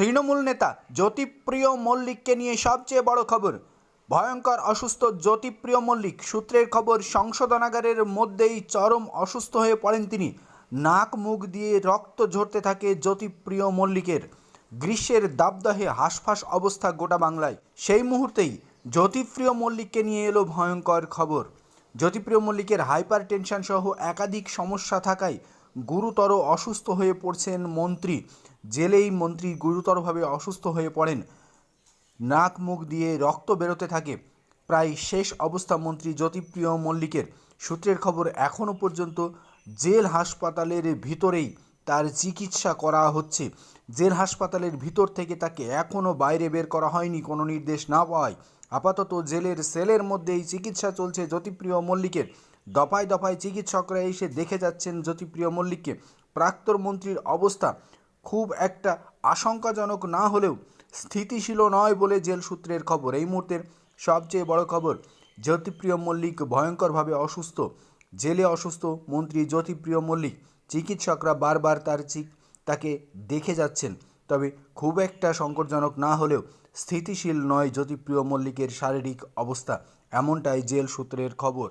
তৃণমূল নেতা জ্যোতিপ্রিয় মল্লিককে নিয়ে সবচেয়ে বড় খবর। ভয়ঙ্কর অসুস্থ জ্যোতিপ্রিয় মল্লিক সূত্রের খবর সংশোধনাগারের মধ্যেই চরম অসুস্থ হয়ে পড়েন তিনি। নাক মুখ দিয়ে রক্ত ঝরতে থাকে জ্যোতিপ্রিয় মল্লিকের। গ্রীষ্মের দাবদাহে হাঁসফাঁস অবস্থা গোটা বাংলায়। সেই মুহূর্তেই জ্যোতিপ্রিয় মল্লিককে নিয়ে এলো ভয়ঙ্কর খবর। জ্যোতিপ্রিয় মল্লিকের হাইপার টেনশন সহ একাধিক সমস্যা থাকায় গুরুতর অসুস্থ হয়ে পড়ছেন মন্ত্রী। জেলেই মন্ত্রী গুরুতরভাবে অসুস্থ হয়ে পড়েন। নাক মুখ দিয়ে রক্ত বেরোতে থাকে। প্রায় শেষ অবস্থা মন্ত্রী জ্যোতিপ্রিয় মল্লিকের। সূত্রের খবর, এখনও পর্যন্ত জেল হাসপাতালের ভিতরেই তার চিকিৎসা করা হচ্ছে। জেল হাসপাতালের ভিতর থেকে তাকে এখনও বাইরে বের করা হয়নি, কোনো নির্দেশ না পাওয়ায়। আপাতত জেলের সেলের মধ্যেই চিকিৎসা চলছে জ্যোতিপ্রিয় মল্লিকের। দফায় দফায় চিকিৎসকরা এসে দেখে যাচ্ছেন জ্যোতিপ্রিয় মল্লিককে। প্রাক্তন মন্ত্রীর অবস্থা খুব একটা আশঙ্কাজনক না হলেও স্থিতিশীল নয় বলে জেল সূত্রের খবর। এই মুহূর্তের সবচেয়ে বড় খবর, জ্যোতিপ্রিয় মল্লিক ভয়ঙ্করভাবে অসুস্থ। জেলে অসুস্থ মন্ত্রী জ্যোতিপ্রিয় মল্লিক। চিকিৎসকরা বারবার তার চিক তাকে দেখে যাচ্ছেন। তবে খুব একটা সংকটজনক না হলেও স্থিতিশীল নয় জ্যোতিপ্রিয় মল্লিকের শারীরিক অবস্থা, এমনটাই জেল সূত্রের খবর।